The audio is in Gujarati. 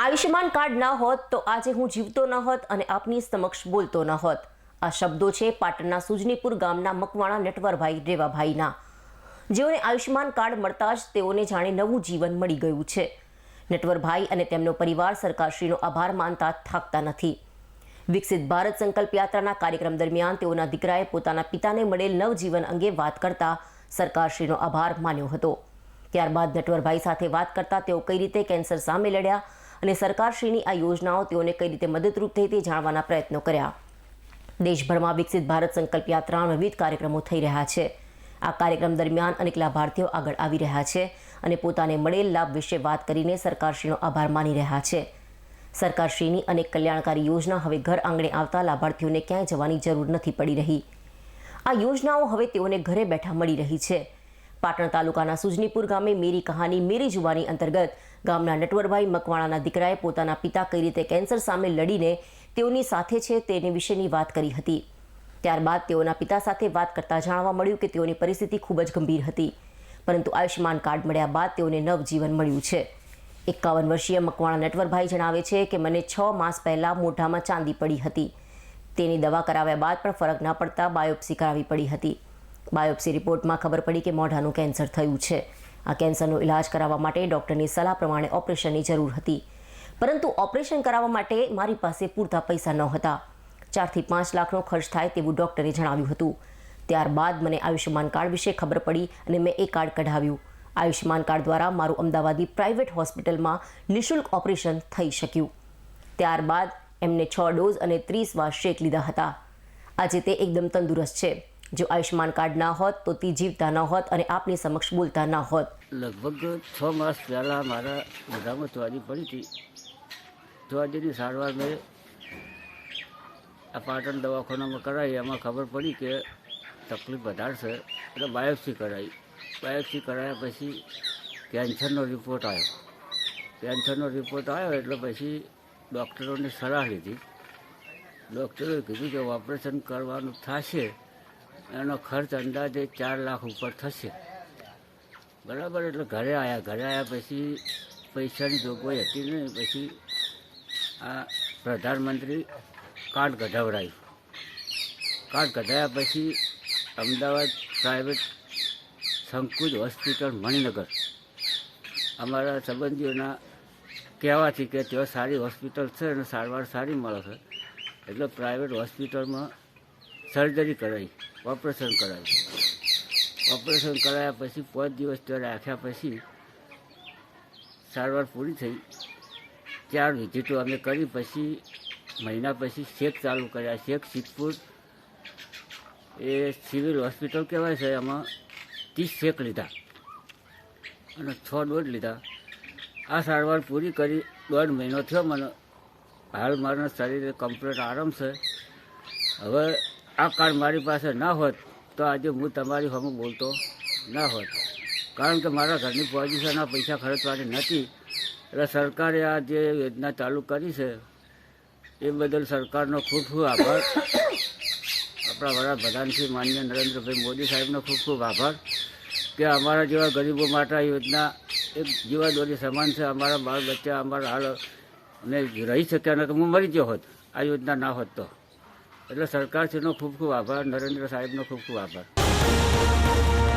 આયુષ્યમાન કાર્ડ ન હોત તો આજે હું જીવતો ન હોત અને આપની સમક્ષ બોલતો ન હોત. આ શબ્દો છે પાટણના સુજનીપુર ગામના મકવાણા નટવરભાઈ રેવાભાઈના. જેઓને આયુષ્યમાન કાર્ડ મળતા જ તેઓને જાણે નવું જીવન મળી ગયું છે. નટવરભાઈ અને તેમનો પરિવાર સરકારશ્રીનો આભાર માનતા થાકતા નથી. વિકસિત ભારત સંકલ્પ યાત્રાના કાર્યક્રમ દરમિયાન તેઓના દીકરાએ પોતાના પિતાને મળેલ નવજીવન અંગે વાત કરતા સરકારશ્રીનો આભાર માન્યો હતો. ત્યારબાદ નટવરભાઈ સાથે વાત કરતા તેઓ કઈ રીતે કેન્સર સામે લડ્યા અને સરકારશ્રીની આ યોજનાઓ તેઓને કઈ રીતે મદદરૂપ થઈ તે જાણવાના પ્રયત્નો કર્યા. દેશભરમાં વિકસિત ભારત સંકલ્પ યાત્રાના વિવિધ કાર્યક્રમો થઈ રહ્યા છે. આ કાર્યક્રમ દરમિયાન અનેક લાભાર્થીઓ આગળ આવી રહ્યા છે અને પોતાને મળેલ લાભ વિશે વાત કરીને સરકારશ્રીનો આભાર માની રહ્યા છે. સરકારશ્રીની અનેક કલ્યાણકારી યોજના હવે ઘર આંગણે આવતા લાભાર્થીઓને ક્યાંય જવાની જરૂર નથી પડી રહી. આ યોજનાઓ હવે તેઓને ઘરે બેઠા મળી રહી છે. પાટણ તાલુકાના સુજનીપુર ગામે મેરી કહાની મેરી જુવાની અંતર્ગત ગામના નટવરભાઈ મકવાણાના દીકરાએ પોતાના પિતા કઈ રીતે કેન્સર સામે લડીને તેઓની સાથે છે તેની વિશેની વાત કરી હતી. ત્યારબાદ તેઓના પિતા સાથે વાત કરતા જાણવા મળ્યું કે તેઓની પરિસ્થિતિ ખૂબ જ ગંભીર હતી. પરંતુ આયુષ્યમાન કાર્ડ મળ્યા બાદ તેઓને નવજીવન મળ્યું છે. એકાવન વર્ષીય મકવાણા નટવરભાઈ જણાવે છે કે, મને છ માસ પહેલાં મોઢામાં ચાંદી પડી હતી. તેની દવા કરાવ્યા બાદ પણ ફરક ન પડતા બાયોપ્સી કરાવી પડી હતી. બાયોપ્સી રિપોર્ટમાં ખબર પડી કે મોઢાનું કેન્સર થયું છે. આ કેન્સરનો ઇલાજ કરાવવા માટે ડૉક્ટરની સલાહ પ્રમાણે ઓપરેશનની જરૂર હતી. પરંતુ ઓપરેશન કરાવવા માટે મારી પાસે પૂરતા પૈસા ન હતા ચારથી પાંચ લાખનો ખર્ચ થાય તેવું ડૉક્ટરે જણાવ્યું હતું. ત્યારબાદ મને આયુષ્યમાન કાર્ડ વિશે ખબર પડી અને મેં એ કાર્ડ કઢાવ્યું. આયુષ્યમાન કાર્ડ દ્વારા મારું અમદાવાદી પ્રાઇવેટ હોસ્પિટલમાં નિઃશુલ્ક ઓપરેશન થઈ શક્યું. ત્યારબાદ એમને છ ડોઝ અને ત્રીસ વાર શેક લીધા હતા. આજે તે એકદમ તંદુરસ્ત છે. જો આયુષ્યમાન કાર્ડ ના હોત, તો તે જીવતા ન હોત અને આપની સમક્ષ બોલતા ન હોત. લગભગ છ માસ પહેલાં મારા મોઢામાં ચોરી પડી હતી. ચોરીની સારવાર મેં આ પાટણ દવાખાનામાં કરાવી એમાં ખબર પડી કે તકલીફ વધારે એટલે બાયોપ્સી કરાવી બાયોપ્સી કરાવ્યા પછી કેન્સરનો રિપોર્ટ આવ્યો. કેન્સરનો રિપોર્ટ આવ્યો એટલે પછી ડૉક્ટરોની સલાહ લીધી. ડૉક્ટરોએ કીધું કે ઓપરેશન કરવાનું થશે. એનો ખર્ચ અંદાજે ચાર લાખ ઉપર થશે. બરાબર? એટલે ઘરે આવ્યા ઘરે આવ્યા પછી પૈસાની જોગવાઈ હતી નહીં, પછી આ પ્રધાનમંત્રી કાર્ડ કઢાવડાયું. કાર્ડ કઢાવ્યા પછી અમદાવાદ પ્રાઇવેટ સંકુજ હોસ્પિટલ, મણિનગર. અમારા સંબંધીઓના કહેવાથી કે ત્યાં સારી હોસ્પિટલ છે અને સારવાર સારી મળે છે. એટલે પ્રાઇવેટ હોસ્પિટલમાં સર્જરી કરાવી ઓપરેશન કરાવ્યું ઓપરેશન કરાયા પછી પાંચ દિવસ ત્યાં રાખ્યા પછી સારવાર પૂરી થઈ. ચાર વિઝિટો અમે કરી પછી મહિના પછી શેક ચાલુ કર્યા. શેક સિદ્ધપુર એ સિવિલ હોસ્પિટલ કહેવાય છે એમાં ત્રીસ શેક લીધા અને છ ડોઝ લીધા. આ સારવાર પૂરી કરી. દોઢ મહિનો થયો મને. હાલ મારા શરીરે કમ્પ્લીટ આરામ છે. હવે આ કાર્ડ મારી પાસે ના હોત તો આજે હું તમારી સામે બોલતો ના હોત. કારણ કે મારા ઘરની પોઝિશન આ પૈસા ખર્ચવાની નથી. એટલે સરકારે આ જે યોજના ચાલુ કરી છે, એ બદલ સરકારનો ખૂબ ખૂબ આભાર. આપણા વડાપ્રધાનશ્રી માન્ય નરેન્દ્રભાઈ મોદી સાહેબનો ખૂબ ખૂબ આભાર કે અમારા જેવા ગરીબો માટે આ યોજના એક જીવાદોરી સમાન છે. અમારા બાળ બચ્ચા અમારા હાલ અમે રહી શક્યા ન તો હું મરી ગયો હોત, આ યોજના ના હોત તો. એટલે સરકારશ્રીનો ખૂબ ખૂબ આભાર નરેન્દ્ર સાહેબનો ખૂબ ખૂબ આભાર.